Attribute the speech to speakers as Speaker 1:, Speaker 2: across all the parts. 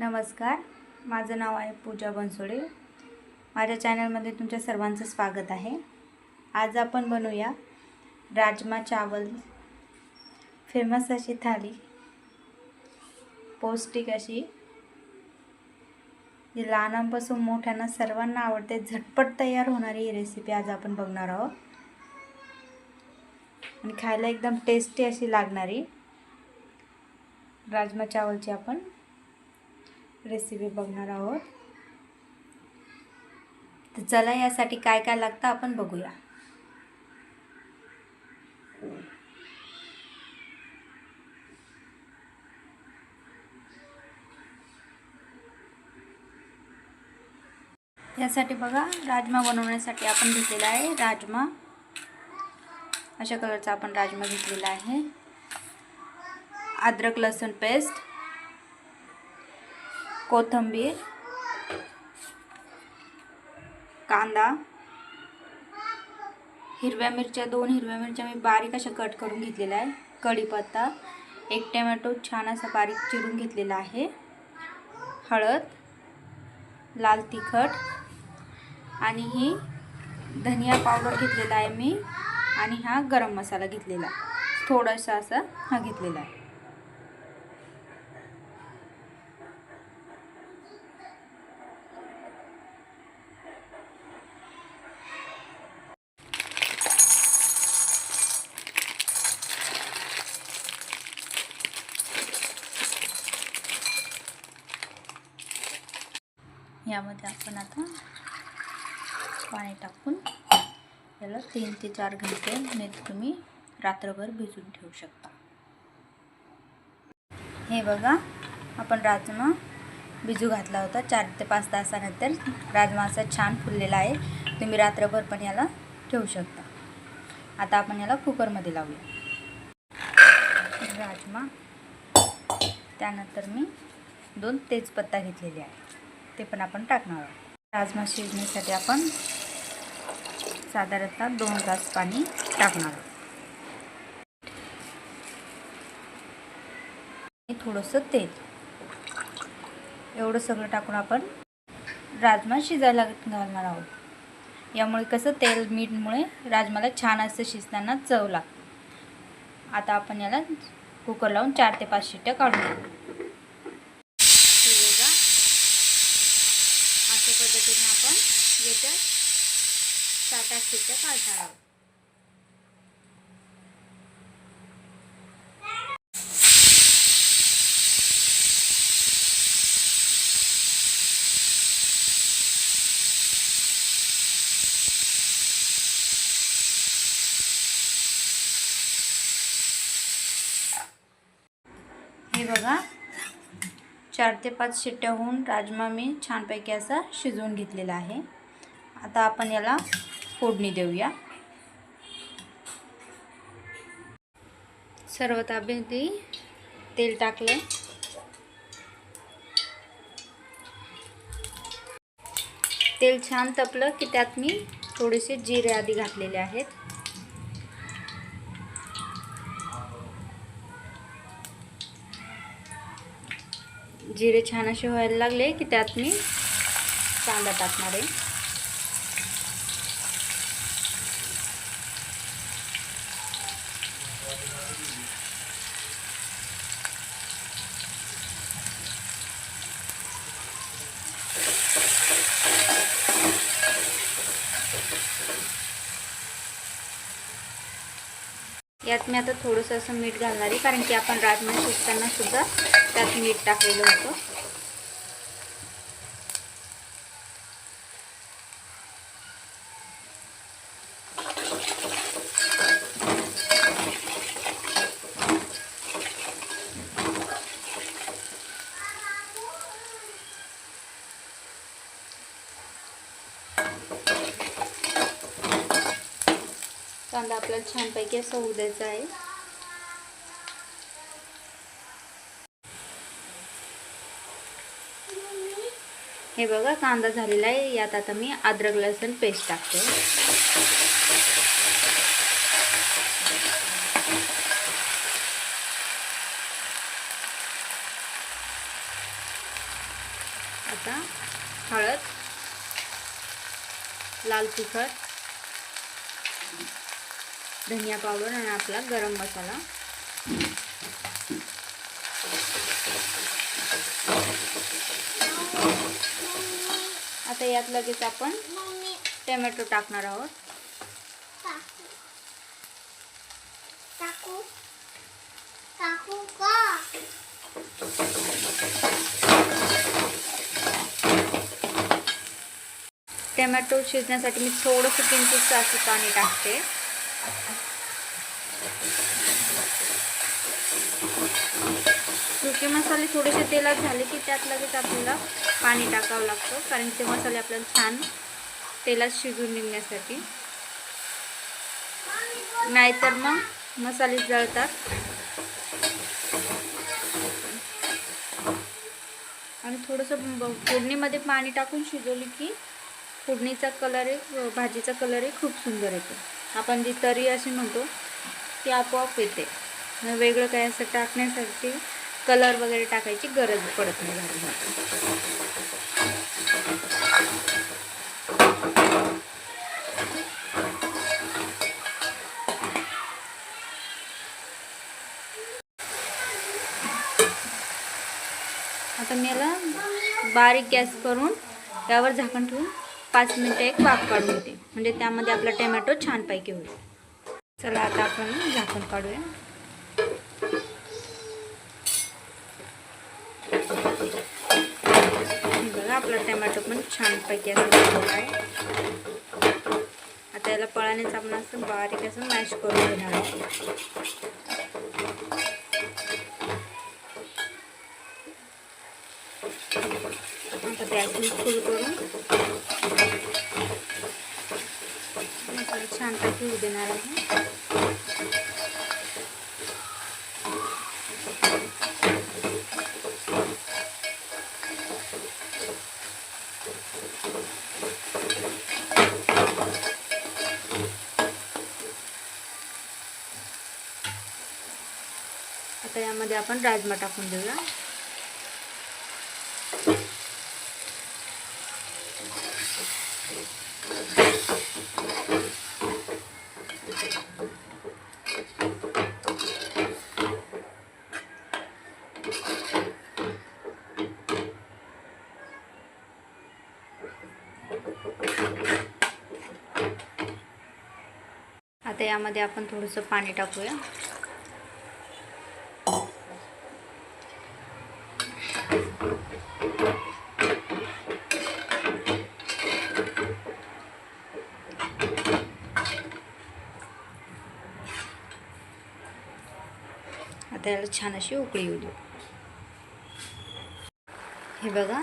Speaker 1: नमस्कार. माझं नाव आहे पूजा बनसोडे. माझ्या चॅनलमध्ये तुमच्या सर्वांचं स्वागत आहे. आज आपण बनवूया राजमा चावल. फेमस अशी थाली. पौष्टिक अशी. जी लहानांपासून मोठ्यांना सर्वांना आवडते झटपट तयार होणारी ही रेसिपी आज आपण बघणार आहोत. आणि खायला एकदम टेस्टी अशी लागणारी राजमा चावलची आपण रेसिपी बघणार आहोत. तर चला यासाठी काय काय लागतं आपण बघूया. यासाठी बघा राजमा बनवण्यासाठी आपण घेतलेला आहे राजमा. अशा कलरचा आपण राजमा घेतलेला आहे. अद्रक लसूण पेस्ट कोथिंबीर कांदा हिरव्या मिरच्या दोन हिरव्या मिरच्या मी बारीक अशा कट करून घेतलेल्या आहे कढीपत्ता एक टमॅटो छान असा बारीक चिरून घेतलेला आहे. हळद लाल तिखट आणि ही धनिया पावडर घेतलेला आहे मी आणि हा गरम मसाला घेतलेला थोडासा असा हा घेतलेला आहे यामध्ये आपण आता पाणी टाकून याला तीन ते चार घंटे नाही तुम्ही रात्रभर भिजून ठेवू शकता. हे बघा आपण राजमा भिजू घातला होता चार ते पाच तासानंतर. राजमा असा छान फुललेला आहे. तुम्ही रात्रभर पण याला ठेवू शकता. आता आपण याला कुकरमध्ये लावूया. राजमा त्यानंतर मी दोन तेजपत्ता घेतलेले आहे. ते पण आपण टाकणार आहोत. राजमा शिजण्यासाठी आपण साधारणतः दोन ग्लास पाणी टाकणार. आहोत थोडंसं तेल. एवढं सगळं टाकून आपण राजमा शिजायला घालणार आहोत. यामुळे कसं तेल मीठमुळे राजमाला छान असं शिजताना चव लागते. आता आपण याला कुकर लावून चार ते पाच शिट्ट्या काढून अशा पद्धतीने आपण याच्यात सात आठ शिट्ट्या काढणार आहोत. हे बघा चार ते पाच शिट्ट्या होऊन राजमा मी छानपैकी असा शिजवून घेतलेला आहे. आता आपण याला फोडणी देऊया. सर्व आधी तेल टाकलं. तेल छान तपलं की त्यात मी थोडेसे जिरे आधी घातलेले आहेत. जिरे छान असे व्हायला लागले की त्यात मी कांदा टाकणार आहे. आता थोडंसं असं मीठ घालणार आहे कारण की आपण राजमा शिजताना सुद्धा त्यात मीठ टाकलेलं होतं कांदा आपल्याला छानपैकी असं होऊ आहे. हे बघा कांदा झालेला आहे. यात आता मी अद्रक लसूण पेस्ट टाकते. आता हळद लाल तिखट धनिया पावडर आणि आपला गरम मसाला. आता यात लगेच आपण टोमॅटो टाकणार आहोत. टोमॅटो शिजण्यासाठी मी थोडंसं किंचित असं पाणी टाकते. सुके मसाले थोडेसे तेलात झाले की त्यात लगेच आपल्याला पाणी टाकावं लागतं कारण ते मसाले आपल्याला छान तेलात शिजून निघण्यासाठी. नाहीतर मग मसाले जळतात. आणि थोडंसं फोडणीमध्ये पाणी टाकून शिजवली की फोडणीचा कलर आहे भाजीचा कलर आहे खूप सुंदर येतो. आपण जी तरी अशी म्हणतो ती आपोआप येते. वेगळं काय असं टाकण्यासाठी कलर वगैरे टाकायची गरज पडत नाही. आता मी याला बारीक गॅस करून त्यावर झाकण ठेवून पाच मिनटं एक वाफ काढून घेते म्हणजे त्यामध्ये आपला टोमॅटो छानपैकी होईल. चला आता आपण झाकण काढूया. बघा आपला टोमॅटो पण छानपैकी असं आहे. आता याला पळानेच आपण असं बारीक असं मॅश करून घेणार आहोत. आता गॅस फुल करून मसाला छानपैकी होऊ देणार आहे. आता यामध्ये आपण राजमा टाकून देऊया. यामध्ये आपण थोडंसं पाणी टाकूया. आता याला छान अशी उकळी येऊ देऊ. हे बघा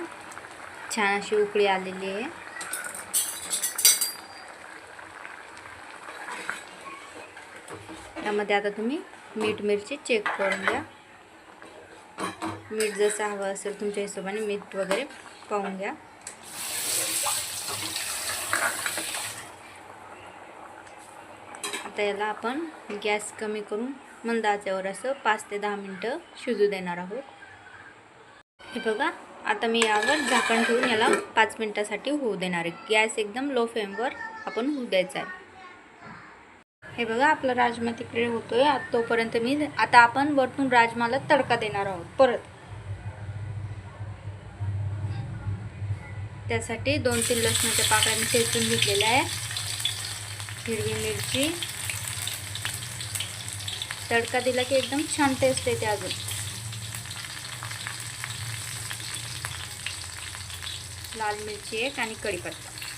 Speaker 1: छान अशी उकळी आलेली आहे. त्यामध्ये आता तुम्ही मीठ मिरची चेक करून घ्या. मीठ जसं हवं असेल तुमच्या हिशोबाने मीठ वगैरे पाहून घ्या. आता याला आपण गॅस कमी करून मंद आचेवर असं पाच ते दहा मिनटं शिजू देणार आहोत. हे बघा आता मी यावर झाकण ठेवून याला पाच मिनटासाठी होऊ देणार आहे. गॅस एकदम लो फ्लेमवर आपण होऊ द्यायचा आहे. हे बघा आपला राजमा तिकडे होतोय. आत- तोपर्यंत मी आता आपण वरतून राजमाला तडका देणार आहोत. परत. त्यासाठी दोन तीन लसणाच्या पाकळ्या मी ठेचून घेतलेल्या आहे. हिरवी मिरची. तडका दिला की एकदम छान टेस्ट येते अजून. लाल मिरची एक आणि कढीपत्ता.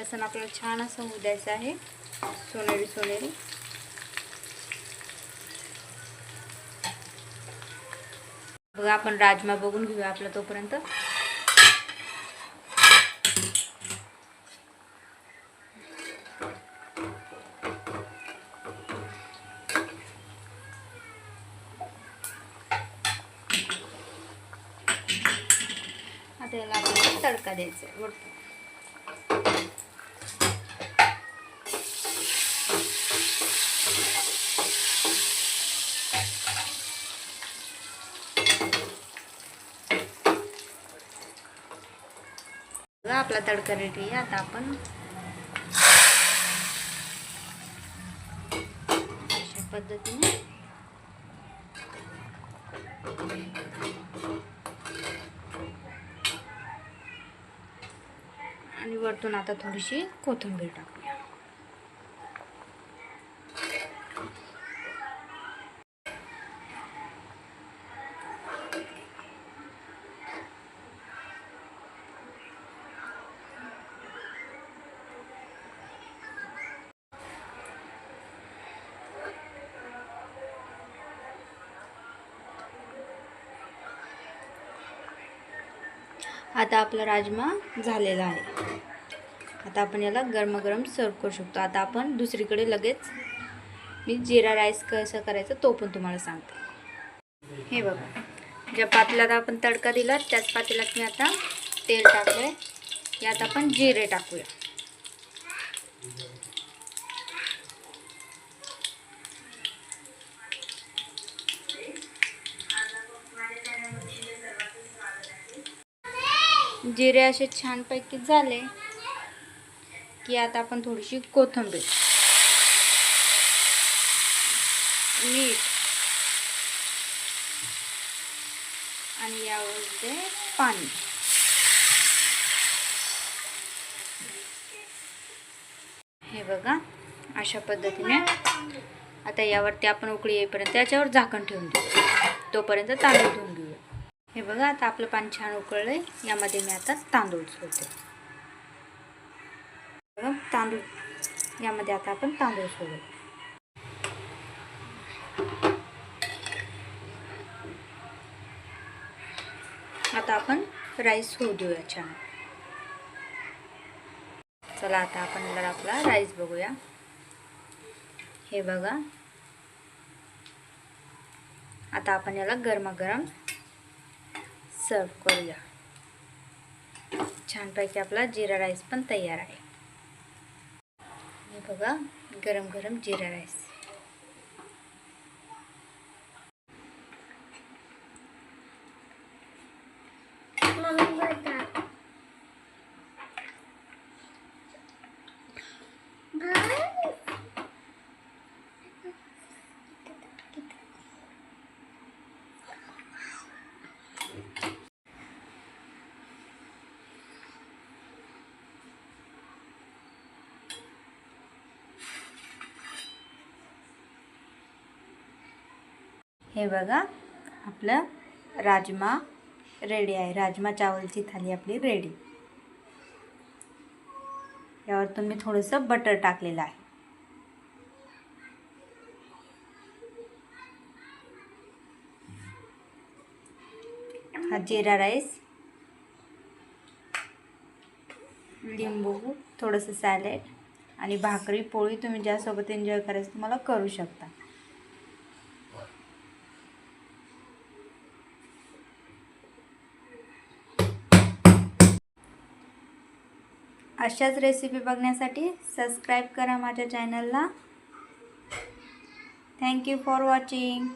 Speaker 1: लसण आपल्याला छान असं होऊ द्यायचं आहे. सोनेरी सोनेरी. बघा आपण राजमा बघून घेऊया आपला तोपर्यंत. आता याला आपल्याला तडका द्यायचा आहे वरतून. बघा, आपला तडका रेडी आहे. आता आपण अशा पद्धतीने आणि वरतून आता थोडीशी कोथिंबीर टाकू. आता आपला राजमा झालेला आहे. आता आपण याला गरमागरम सर्व करू शकतो. आता आपण दुसरीकडे लगेच मी जिरा राईस कसं करायचं तो पण तुम्हाला सांगते. हे बघा. ज्या पातेल्यात आपण तडका दिला त्याच पातेल्यात मी आता तेल टाकलं आहे यात आपण जिरे टाकूया. जिरे असे छानपैकी झाले की आता आपण थोडीशी कोथिंबीर मीठ आणि यामध्ये पाणी. हे बघा अशा पद्धतीने आता यावरती आपण उकळी येईपर्यंत याच्यावर झाकण ठेवून देऊ. तोपर्यंत तांदूळ धुवून घेऊया. हे बघा आता आपलं पाणी छान उकळलंय. यामध्ये मी आता तांदूळ सोडते. बघा तांदूळ. यामध्ये आता आपण तांदूळ सोडू आता आपण राईस होऊ देऊया छान. चला आता आपण याला आपला राईस बघूया. हे बघा. आता आपण याला गरमागरम सर्व करूया. छानपैकी आपला जिरा राईस पण तयार आहे. हे बघा गरम गरम जिरा राईस. हे बघा आपलं राजमा रेडी आहे. राजमा चावलची थाली आपली रेडी यावर तुम्ही थोडंसं बटर टाकलेलं आहे. हा जिरा राईस लिंबू थोडंसं सॅलेड आणि भाकरी पोळी तुम्ही ज्यासोबत एन्जॉय करायचं तुम्हाला करू शकता. अशाच रेसिपी बघण्यासाठी सबस्क्राईब करा माझ्या चॅनलला थँक्यू फॉर वॉचिंग